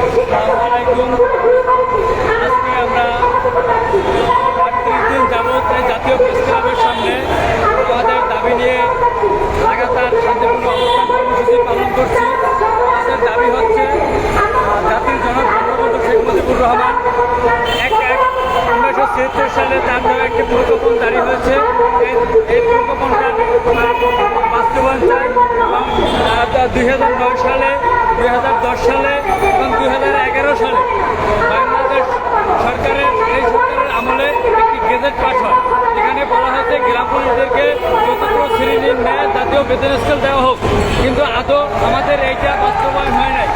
আলাইকুম আজকে আমরা আটত্রিশ দিন যাবৎ জাতীয় প্রেস ক্লাবের সামনে দাবি নিয়ে লাগাতার শান্তিপূর্ণ অবস্থান পালন করছি আমাদের দাবি হচ্ছে জাতির জনক বঙ্গবন্ধু এক এক উনিশশো ছিয়াত্তর সালে তার নামে একটি প্রকল্পন জারি হয়েছে এই প্রকল্পনটার বাস্তবায়ন চাই। এবং দুই হাজার নয় সালে দুই হাজার দশ সালে এবং দুই হাজার এগারো সালে বাংলাদেশ সরকারের এই সরকারের আমলে একটি গেজেট পাস হয় এখানে বলা হয়েছে পুলিশদেরকে চতুর্থ শ্রেণির ন্যায় জাতীয় বেতন স্কেল দেওয়া হোক, কিন্তু আদৌ আমাদের এইটা বাস্তবায়ন হয় নাই।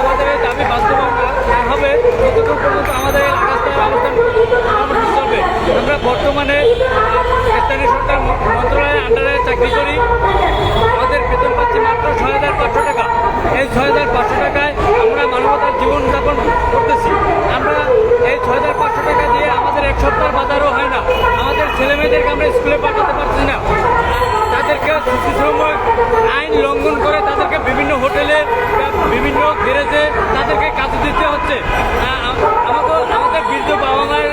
আমাদের এই দাবি বাস্তবায়ন না হবে ততক্ষণ পর্যন্ত আমাদের লাগাতার অবস্থান চলবে। আমরা বর্তমানে স্থানীয় সরকার মন্ত্রণালয়ের আন্ডারে চাকরি করি। আমাদের বেতন পাচ্ছি মাত্র ছয় হাজার পাঁচশো টাকা। এই ছয় হাজার পাঁচশো টাকায় আমরা মানবতার জীবনযাপন করতেছি। আমরা এই ছয় হাজার পাঁচশো টাকা দিয়ে আমাদের এক সপ্তাহ বাজারও হয় না আমাদের ছেলে মেয়েদেরকে আমরা স্কুলে পাঠাতে পারছি না তাদেরকে শিশু শ্রম আইন লঙ্ঘন করে তাদেরকে বিভিন্ন হোটেলে বা বিভিন্ন গ্যারেজে তাদেরকে কাজ দিতে হচ্ছে। আমাদের বৃদ্ধ বাবা মায়ের,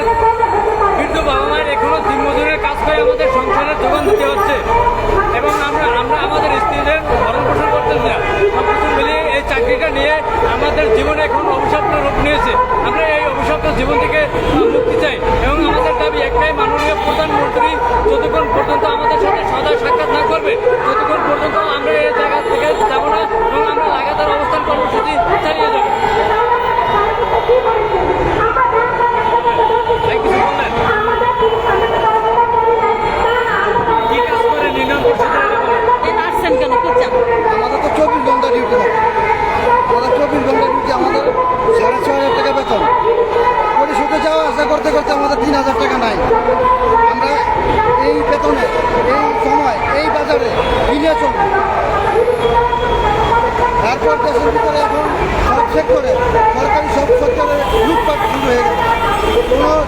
বৃদ্ধ বাবা মায়ের এখনও দিনমজুরের কাজ করে আমাদের সংসারের যোগান দিতে হচ্ছে। এবং আমরা আমরা আমাদের স্ত্রীদের ভরণ পোষণ করতেছি না সব কিছু মিলিয়ে এই চাকরিটা নিয়ে আমাদের জীবনে এখন অভিশপ্ত রূপ নিয়েছে। আমরা এই অভিশপ্ত জীবন থেকে মুক্তি চাই। এবং আমাদের দাবি একটাই, মাননীয় প্রধানমন্ত্রী যতক্ষণ পর্যন্ত আমাদের সাথে সদা সাক্ষাৎ না করবে, ততক্ষণ পর্যন্ত আমরা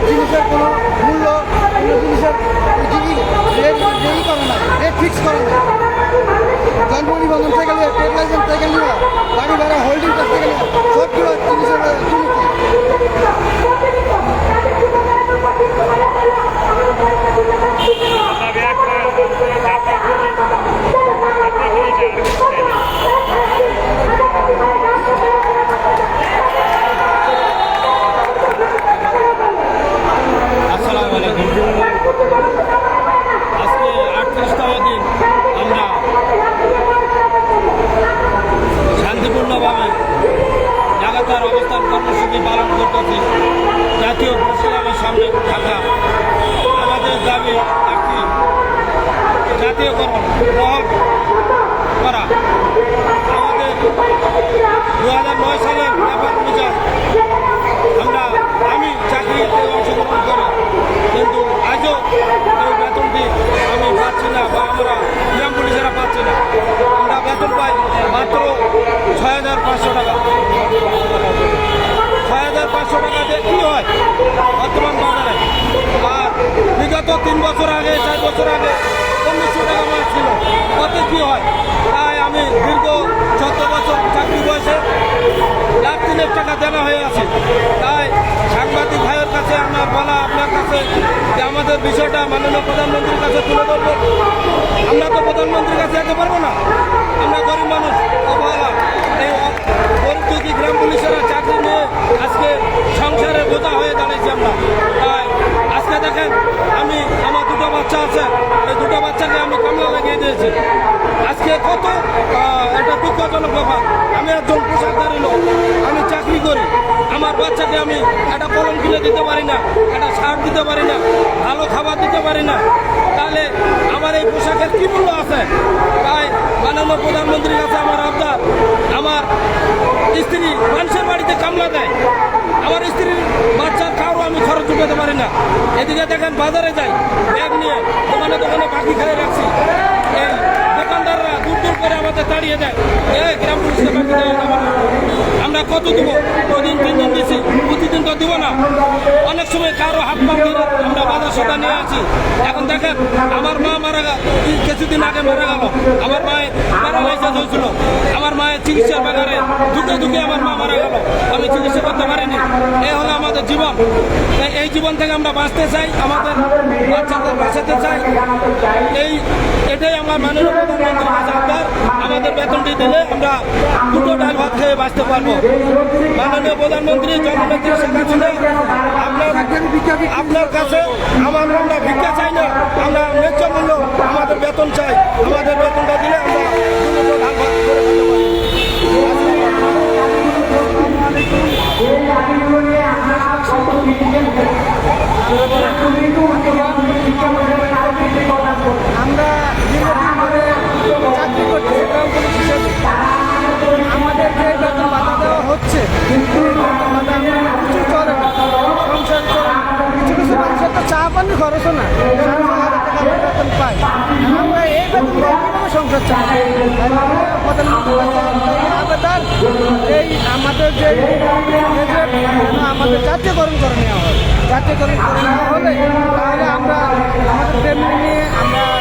জিনিসের কোনো মূল্য কোনো জিনিসের জিনিস রেট করে না। রেট ফিক্স করে না। যানবাহন নিবন্ধন থেকে গেলে ট্রেড লাইসেন্স থেকে গেলে গাড়ি ভাড়া হোল্ডিং থেকে নিয়ে সবগুলো জিনিসের দুর্নীতি আসসালামু আলাইকুম আজকে আটত্রিশতম দিন আমরা শান্তিপূর্ণভাবে লাগাতার অবস্থান কর্মসূচি পালন করতেছি জাতীয় প্রশিক্ষণের সামনে থাকা আমাদের দাবি একটি জাতীয়করণ বহল করা। আমাদের দু হাজার নয় সালের ব্যাপার অনুযায়ী আমরা, আমি চাকরিতে অংশগ্রহণ করি, কিন্তু আজও এই বেতনটি আমি পাচ্ছি না বা আমরা গ্রাম পুলিশেরা পাচ্ছি না। আমরা বেতন পাই মাত্র ছয় হাজার পাঁচশো টাকা। ছয় হাজার পাঁচশো টাকা দিয়ে কী হয়? বর্তমান বাজারে। আর বিগত তিন বছর আগে, চার বছর আগে লাখ তিনের টাকা দেওয়া হয়ে আছে। তাই সাংবাদিক ভাইয়ের কাছে আমার বলা আপনার কাছে যে আমাদের বিষয়টা মাননীয় প্রধানমন্ত্রীর কাছে তুলে ধরবো। আমরা তো প্রধানমন্ত্রীর কাছে যেতে পারব না। আমরা গরিব মানুষ, অবহেলা। এই গরিব দুঃখী গ্রাম পুলিশেরা চাকরি নিয়ে আজকে সংসারে বোঝা হয়ে দাঁড়িয়েছি আমরা তাই আজকে দেখেন আমি আমার দুটো বাচ্চা আছে এই দুটো বাচ্চাকে আমি কামলা লাগিয়ে দিয়েছি আজকে কত আহ, একটা দুঃখজনক ব্যাপার আমি একজন পোশাকধারী লোক আমি চাকরি করি আমার বাচ্চাকে আমি একটা কলম কিনে দিতে পারি না, একটা সার দিতে পারি না, ভালো খাবার দিতে পারি না। তাহলে আমার এই পোশাকের কী মূল্য আছে? তাই মাননীয় প্রধানমন্ত্রীর কাছে আমার আবদার, আমার স্ত্রী মানুষের বাড়িতে কামলা দেয়। আমার স্ত্রীর বাচ্চার কারও আমি খরচ উঠাতে পারি না। এদিকে দেখেন বাজারে যাই, ব্যাগ নিয়ে, দোকানে দোকানে বাকি খেয়ে রাখছি এই দোকানদাররা দূর দূর করে আমাদের দাঁড়িয়ে দেয় এ গ্রাম পুলিশকে বাকি দেয় না বলে। আমরা কত দিব দুদিন তিন দিন দিছি, প্রতিদিন তো দিব না। অনেক সময় কারও হাত পা আমরা বাজার সদা নিয়ে আছি। এখন দেখেন মারা গেল। কিছুদিন আগে মারা গেল। আমার মায়ের প্যারালাইসিস হয়েছিল। আমার মায়ের চিকিৎসার ব্যাপারে দুঃখে দুঃখে আমার মা মারা গেল। আমি চিকিৎসা করতে পারিনি। এই হলো আমাদের জীবন। তাই এই জীবন থেকে আমরা বাঁচতে চাই, আমাদের বাচ্চাদের বাঁচাতে চাই। এই, এটাই আমার মাননীয় প্রধানমন্ত্রীর কাছে আমাদের বেতনটি দিলে আমরা দুটো ডাল ভাত খেয়ে বাঁচতে পারব। মাননীয় প্রধানমন্ত্রী জননেত্রী শেখ হাসিনা, আপনার আপনার কাছে আমার আমরা ভিক্ষা চাই না। আমরা ন্যায্য মূল্য বেতন চাই। আমাদের বেতনটা দিলে এই আবেদন এই আমাদের যে আমাদের জাতীয়করণ করে নেওয়া হয় জাতীয়করণ করে নেওয়া হলে তাহলে আমরা আমাদের নিয়ে আমরা